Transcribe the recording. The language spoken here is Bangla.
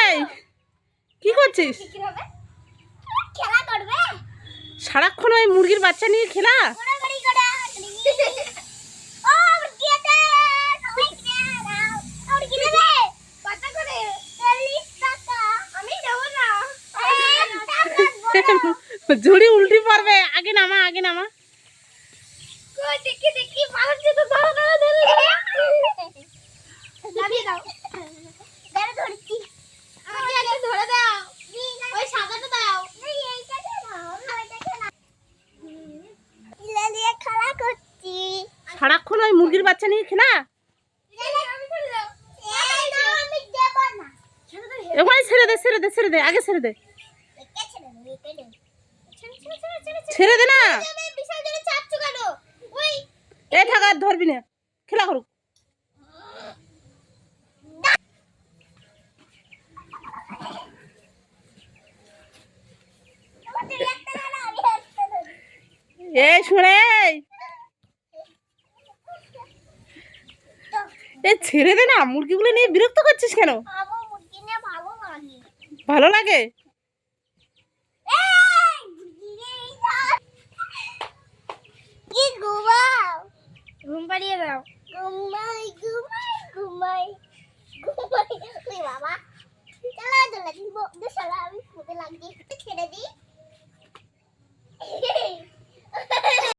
এই কি করছিস? খেলা করবে? সারাক্ষণ ওই মুরগির বাচ্চা নিয়ে খেলা? ঘোরাঘুরি করে ও আমার দিয়েতে সবাই কিনে দাও। আমার কিনে দে কত করে 40 টাকা। আমি দেব না। ঝুড়ি উল্টি পড়বে আগে নামা আগে নামা। দেখি দেখি। তো। সারাক্ষণ ওই মুরগির বাচ্চা নিয়ে খেলা? ছেড়ে এই দে, ছেড়ে দে ছেড়ে দে, আগে ছেড়ে দে। ছেড়ে দে না। ছেড়ে বিশাল জোরে চাপছো কেন ওই এ থাকা, আর ধরবি না। খেলা করুক। এই, শুনে এ ছেড়ে দে না মুরগিগুলো নিয়ে বিরক্ত করছিস কেন? ভালো লাগে। ঘুম পাড়িয়ে দাও। ঘুমাই ঘুমাই ঘুমাই ঘুমাই। বাবা চলা চলা দিব চলা আমি ফুটে লাগিয়ে